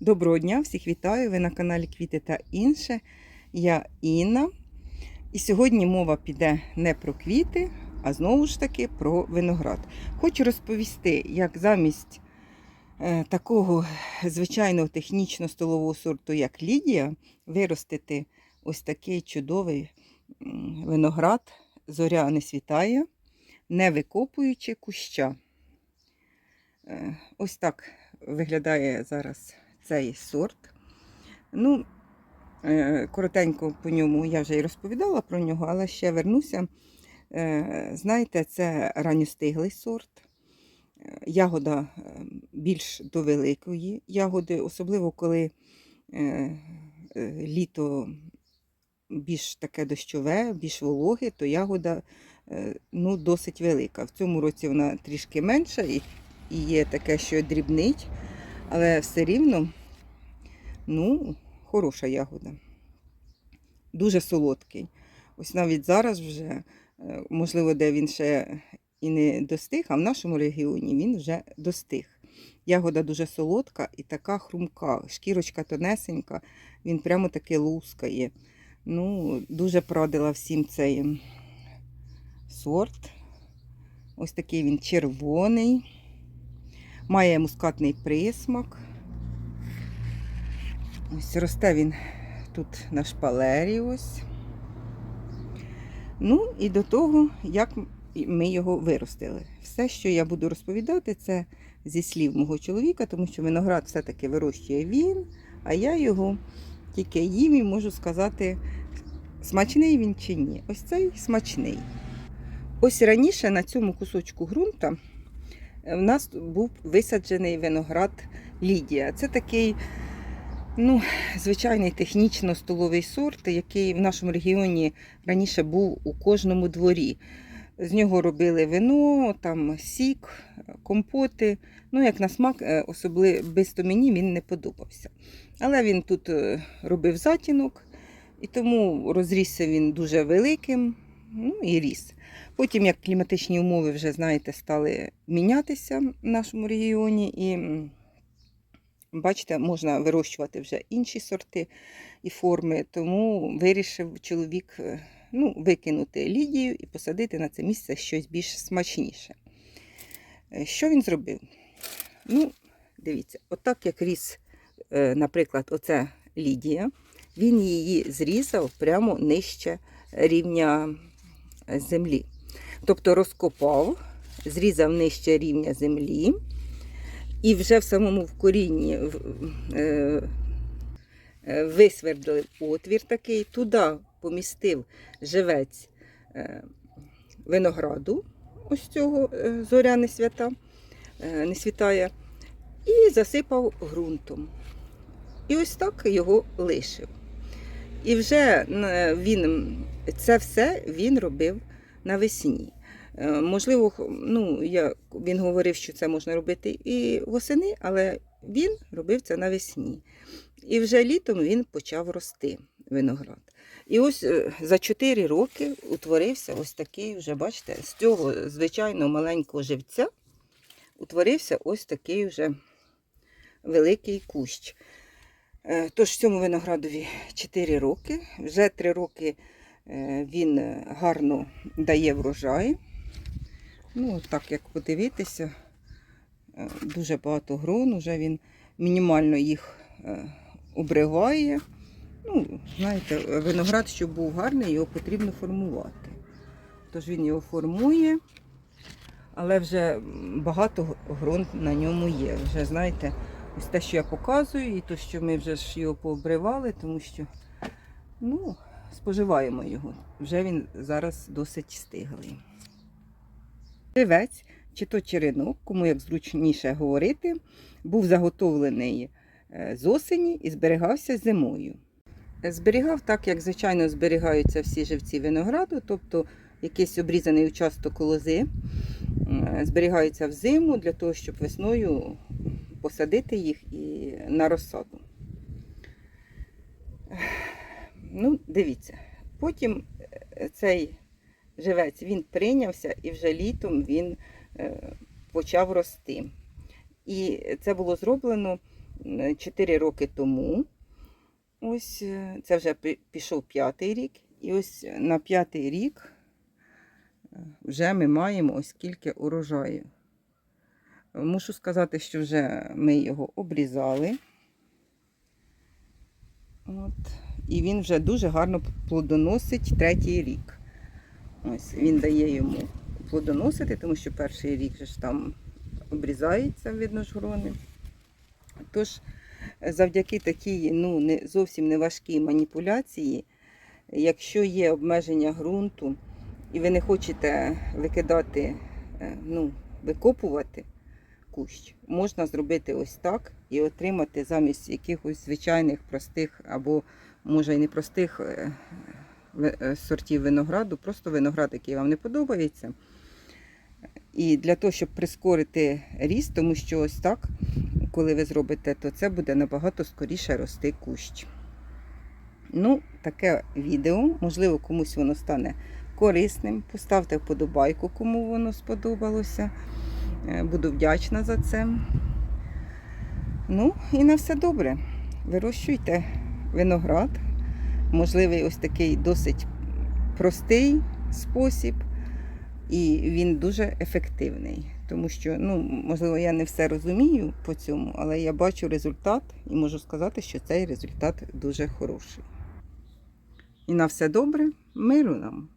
Доброго дня, всіх вітаю! Ви на каналі Квіти та інше. Я Інна. І сьогодні мова піде не про квіти, а знову ж таки про виноград. Хочу розповісти, як замість е, такого звичайного технічно-столового сорту, як Лідія, виростити ось такий чудовий виноград. Зоря не світає, не викопуючи куща. Е, Ось так виглядає зараз цей сорт. Ну, е, коротенько по ньому я вже і розповідала про нього, але ще вернуся. Е, Знаєте, це ранньостиглий сорт. Е, Ягода більш до великої ягоди, особливо коли літо більш таке дощове, більш вологе, то ягода ну, досить велика. В цьому році вона трішки менша і є таке, що дрібнить, але все рівно ну, хороша ягода. Дуже солодкий. Ось навіть зараз вже, е, можливо, де він ще і не достиг, а в нашому регіоні він вже достиг. Ягода дуже солодка і така хрумка, шкірочка тонесенька, він прямо таки лускає. Ну, дуже порадила всім цей сорт. Ось такий він червоний, має мускатний присмак. Ось росте він тут на шпалері ось. Ну і до того, як ми його виростили. Все, що я буду розповідати, це зі слів мого чоловіка, тому що виноград все-таки вирощує він, а я його тільки їм і можу сказати, смачний він чи ні. Ось цей смачний. Ось раніше на цьому кусочку ґрунта в нас був висаджений виноград Лідія. Це такий ну, звичайний технічно-столовий сорт, який в нашому регіоні раніше був у кожному дворі. З нього робили вино, там сік, компоти. Ну, як на смак, е, особливо мені він не подобався. Але він тут е, робив затінок, і тому розрісся він дуже великим, ну і ріс. Потім, як кліматичні умови вже, знаєте, стали мінятися в нашому регіоні, і бачите, можна вирощувати вже інші сорти і форми, тому вирішив чоловік е, ну, викинути лідію і посадити на це місце щось більш смачніше. Е, Що він зробив? Ну, дивіться, отак як ріс, е, наприклад, оце лідія, він її зрізав прямо нижче рівня землі. Тобто розкопав, зрізав нижче рівня землі, і вже в самому корінні в- е, е, висвердлив отвір такий, туди помістив живець е, винограду, ось цього зоря не свята, не світає, і засипав ґрунтом. І ось так його лишив. І вже він це все він робив навесні. Е, Можливо, ну, я, він говорив, що це можна робити і восени, але він робив це навесні. І вже літом він почав рости виноград. І ось е, за 4 роки утворився ось такий, вже бачите, з цього звичайного маленького живця утворився ось такий вже великий кущ. Е, Тож цьому виноградові 4 роки. Вже 3 роки він е, гарно дає врожай. Ну, так як подивитися, е, дуже багато грон, вже він мінімально їх е, обриває. Ну, знаєте, виноград, щоб був гарний, його потрібно формувати. Тож він його формує, але вже багато грон на ньому є. Вже знаєте, ось те, що я показую, і те, що ми вже ж його пообривали, тому що ну, споживаємо його. Вже він зараз досить стиглий. Живець, чи то черенок, кому як зручніше говорити, був заготовлений е, з осені і зберігався зимою. Зберігав так, як звичайно зберігаються всі живці винограду, тобто якийсь обрізаний участок лози е, зберігаються взиму для того, щоб весною посадити їх і на розсаду. Ну, дивіться, потім е, цей живець він прийнявся і вже літом він е, почав рости. І це було зроблено 4 роки тому. Ось е, це вже пі- пішов п'ятий рік. І ось на п'ятий рік вже ми маємо ось скільки урожаю. Мушу сказати, що вже ми його обрізали. От. І він вже дуже гарно плодоносить третій рік. Ось він дає йому плодоносити, тому що перший рік ж там обрізається, видно ж грони. Тож, завдяки такій ну, не, зовсім не важкій маніпуляції, якщо є обмеження ґрунту, і ви не хочете викидати, е, ну, викопувати кущ, можна зробити ось так і отримати замість якихось звичайних простих або, може, і не простих е, е, сортів винограду, просто виноград, який вам не подобається. І для того, щоб прискорити ріст, тому що ось так, коли ви зробите, то це буде набагато скоріше рости кущ. Ну, таке відео, можливо, комусь воно стане корисним. Поставте вподобайку, кому воно сподобалося. Е, Буду вдячна за це. Ну, і на все добре. Вирощуйте виноград. Можливий ось такий досить простий спосіб, і він дуже ефективний. Тому що, ну, можливо, я не все розумію по цьому, але я бачу результат і можу сказати, що цей результат дуже хороший. І на все добре, миру нам!